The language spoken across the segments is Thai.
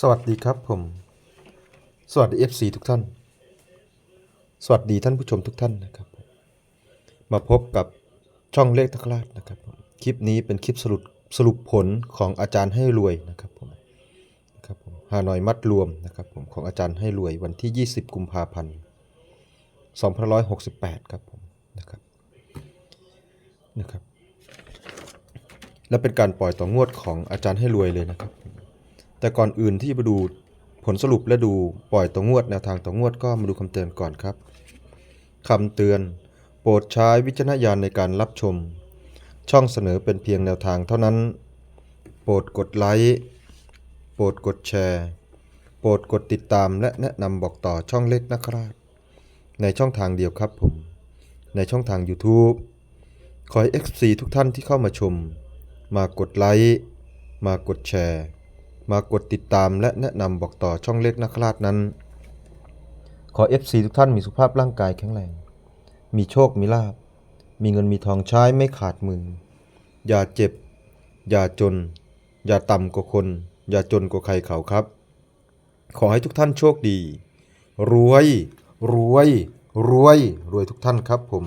สวัสดีครับผม สวัสดี FC ทุกท่าน สวัสดีท่านผู้ชมทุกท่านนะครับ มาพบกับช่องเลขตะกราดนะครับ คลิปนี้เป็นคลิปสรุปสรุปผลของอาจารย์ให้รวยนะครับผมนะครับผมฮานอยมัดรวมนะครับผมของอาจารย์ให้รวยวันที่ 20 กุมภาพันธ์2568 ครับผมนะครับนะครับ และเป็นการปล่อยต่องวดของอาจารย์ให้รวยเลยนะครับ แต่ก่อนอื่นที่จะไปดูผลสรุปและดูปล่อยต่องวดแนวทางต่องวดก็มาดูคำเตือนก่อนครับคำเตือน โปรดใช้วิจารณญาณในการรับชม ช่องเสนอเป็นเพียงแนวทางเท่านั้น โปรดกดไลค์โปรดกดแชร์ โปรดกดติดตามและแนะนำบอกต่อช่องเล็กนะครับ ในช่องทางเดียวครับผม ในช่องทาง YouTube ขอให้ FC ทุกท่านที่เข้ามาชม มากดไลค์มากดแชร์ มากดติดตามและแนะนำบอกต่อช่องเล็กนักราชนั้น ขอ FC ทุกท่านมีสุขภาพร่างกายแข็งแรง มีโชคมีลาบ มีเงินมีทองใช้ไม่ขาดมือ อย่าเจ็บ อย่าจน อย่าต่ำกว่าคน อย่าจนกว่าใครเขาครับ ขอให้ทุกท่านโชคดี รวย รวย รวย รวยทุกท่านครับผม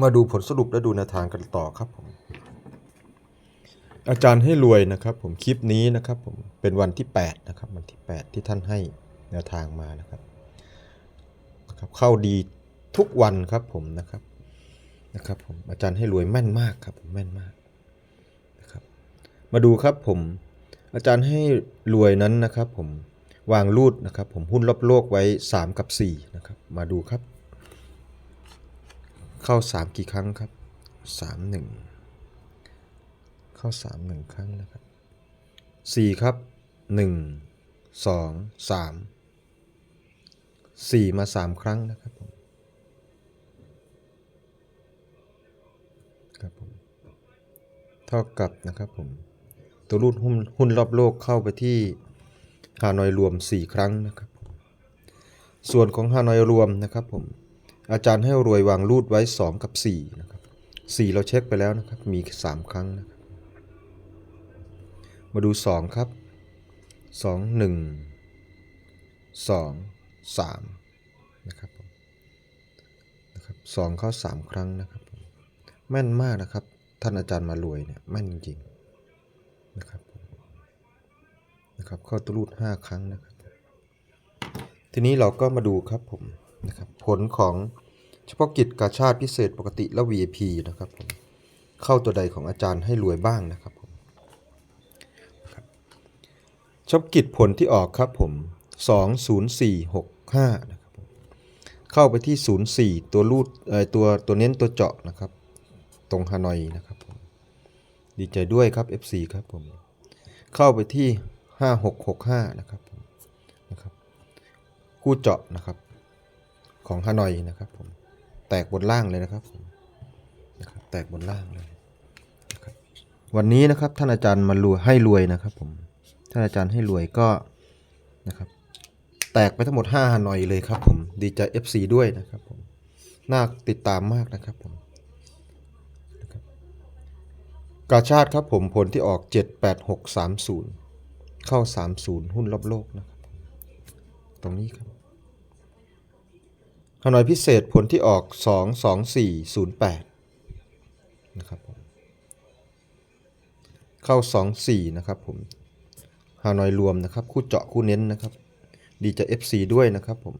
มาดูผลสรุปและดูแนวทางกันต่อครับผม อาจารย์ให้รวยนะครับ ผมคลิปนี้นะครับผมเป็นวันที่8นะครับวันที่ 8 ที่ท่านให้แนวทางมานะครับนะครับ เข้าดีทุกวันครับผมนะครับนะครับผมอาจารย์ให้รวยแม่นมากครับผมแม่นมากนะครับ มาดูครับผมอาจารย์ให้รวยนั้นนะครับผมวางรูดนะครับ ผมหุ้นรอบโลกไว้ 3 กับ 4 นะครับ มาดูครับ เข้า 3 กี่ครั้งครับ 3 1 เข้าสามหนึ่งครั้งนะครับสี่ครับหนึ่งสองสามสี่มาสามครั้งนะครับผมครับผมเท่ากับนะครับผมตัวรูดหุ้นหุ้นรอบโลกเข้าไปที่ฮานอยรวม 4 ครั้งนะครับ ส่วนของฮานอยรวมนะครับผมอาจารย์ให้รวยวางรูดไว้ 2 กับ4นะครับ4เราเช็คไปแล้วนะครับ มี 3 ครั้งนะครับ มาดู 2 ครับ 2 1 2 3 นะครับผมนะครับ2เข้า 3 ครั้งนะครับ แม่นมากนะครับ ท่านอาจารย์มารวยเนี่ยแม่นจริงนะครับนะครับเข้าตรูด 5 ครั้งนะครับ ทีนี้เราก็มาดูครับผมนะครับผลของเฉพาะกิจกาชาติพิเศษปกติและ VIP นะครับผมเข้าตัวใดของอาจารย์ให้รวยบ้างนะครับผม ชอบกิจผลที่ออกครับผม 20465 นะครับผมเข้าไปที่ 04 ตัวรูดเออตัวตัวเน้นตัวเจาะนะครับ ตรงฮานอยนะครับผมดีใจด้วยครับ FC ครับผม เข้าไปที่ 5665 นะครับผมนะครับคู่เจาะนะครับของฮานอยนะครับผมแตกบนล่างเลยนะครับผมนะครับแตกบนล่างเลยนะวันนี้นะครับท่านอาจารย์มารวยให้รวยนะครับผม ท่านอาจารย์ให้รวยก็นะครับแตกไปทั้งหมด5ฮานอยเลยครับผมดีใจ FC ด้วยนะครับผมน่าติดตามมากนะครับผมนะครับกาชาติครับผมผลที่ออก 78630 เข้า 30 หุ้นรอบโลกนะครับตรงนี้ครับฮานอยพิเศษผลที่ออก 22408นะครับผมเข้า 24 นะครับผม ฮานอยรวมนะครับ คู่เจาะคู่เน้นนะครับ ดีจะ FC ด้วยนะครับผม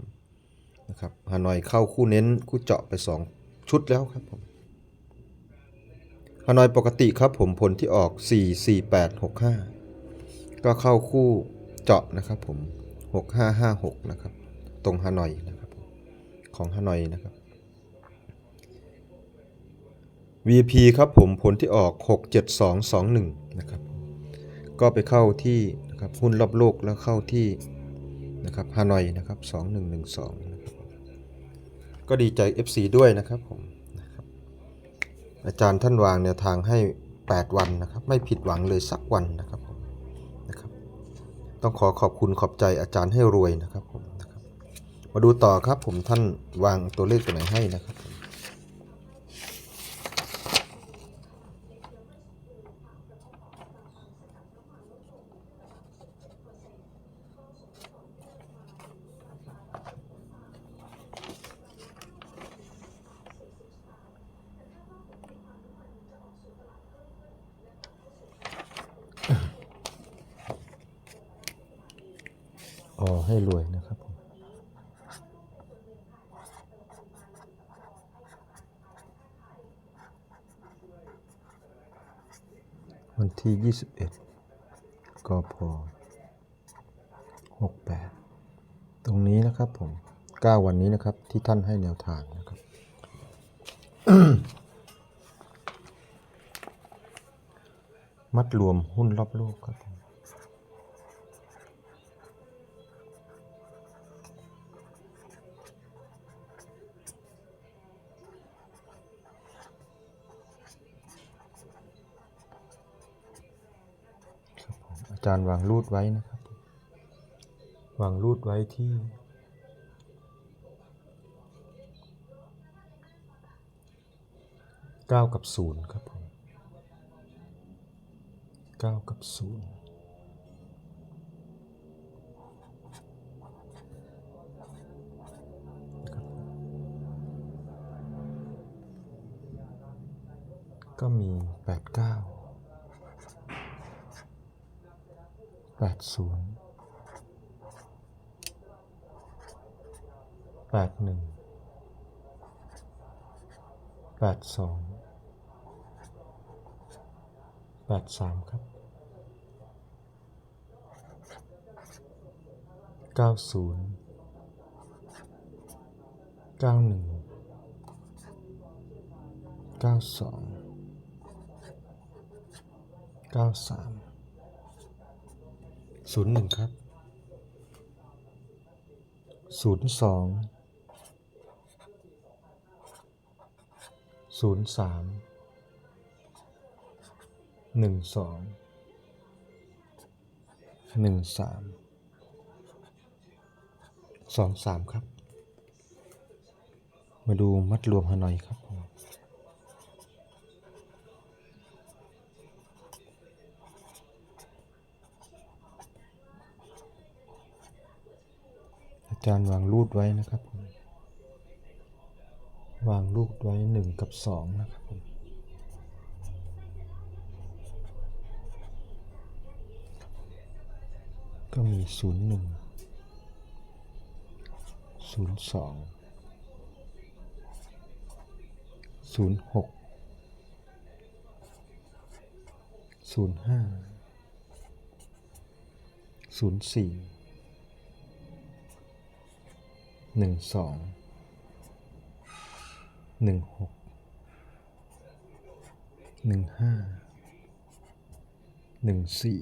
นะครับฮานอยเข้าคู่เน้น คู่เจาะไป 2 ชุดแล้วครับผมฮานอยปกติครับผมผลที่ออก 4 4 8 6 5 ก็เข้าคู่เจาะนะครับผม 6 5 5 6 นะครับ ตรงฮานอยนะครับของฮานอยนะครับ VP ครับผมผลที่ออก 6 7 2 2 1 นะครับ ก็ไปเข้าที่ นะครับหุ้นรอบโลกแล้วเข้าที่นะครับฮานอยนะครับ2112นะครับก็ดีใจ FC ด้วยนะครับผมนะครับอาจารย์ท่านวางแนวทางให้ 8 วันนะครับ ไม่ผิดหวังเลยสักวันนะครับผมนะครับ ต้องขอขอบคุณขอบใจอาจารย์ให้รวยนะครับผมนะครับมาดูต่อครับผมท่านวางตัวเลขตัวไหนให้นะครับ ให้รวยนะครับผมวันที่ 21กพ68 ตรงนี้นะครับผม 9 วันนี้นะครับที่ท่านให้แนวทางนะครับ มัดรวมหุ้นรอบโลกครับผม จารย์วางรูดไว้นะครับ วางรูดไว้ที่ 9 กับ 0 ครับผม9กับ 0ก็มี 89 แปดศูนย์แปดหนึ่งแปดสองแปดสามครับเก้าศูนย์เก้าหนึ่งเก้าสองเก้าสาม ศูนย์หนึ่งครับศูนย์สองศูนย์สามหนึ่งสองหนึ่งสามสองสามครับ มาดูมัดรวมฮานอยครับ จารย์วางรูดไว้นะครับผมวางลูดไว้ 1 กับ 2 นะครับผมก็มี 0 1 0 2 0 6 0 5 0 4 หนึ่งสองหนึ่งหกหนึ่งห้าหนึ่งสี่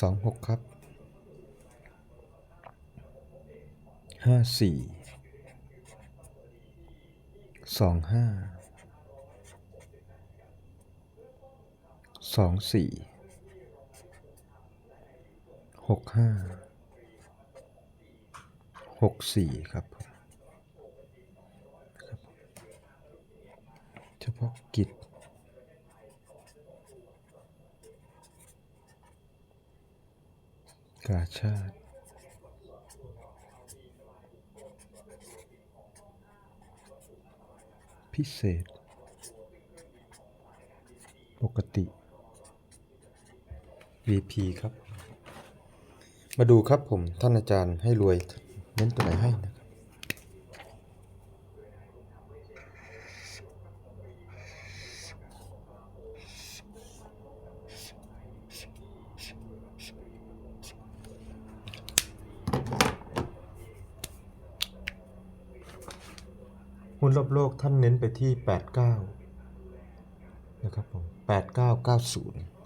สองหกครับห้าสี่สองห้าสองสี่หกห้า หกสี่ครับเฉพาะกิจกาชาติพิเศษ ปกติ VP ครับ มาดูครับผมท่านอาจารย์ให้รวย เน้นตัวไหนให้นะครับหุ้นรอบโลกท่านเน้นไปที่ 89 นะครับผม 8990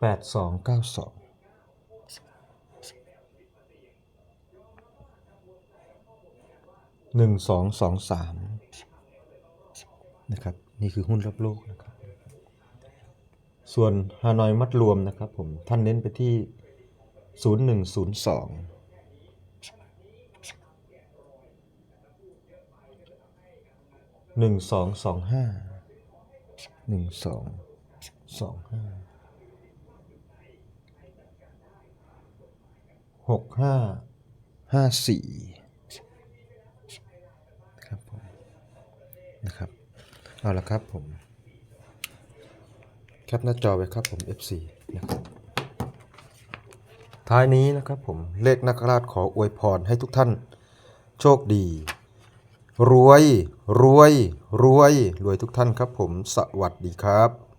แปดสองเก้าสองหนึ่งสองสองสามนะครับ นี่คือหุ้นรอบโลกนะครับ ส่วนฮานอยมัดรวมนะครับผม ท่านเน้นไปที่ศูนย์ หนึ่งศูนย์สองหนึ่งสองสองห้าห้าหกห้าห้าสี่ครับเอาละครับผมแคปหน้าจอไว้ครับผม F4 นะครับท้ายนี้นะครับผมเลขนักราชขออวยพรให้ทุกท่าน โชคดี รวย รวย รวย รวยทุกท่านครับผม สวัสดีครับ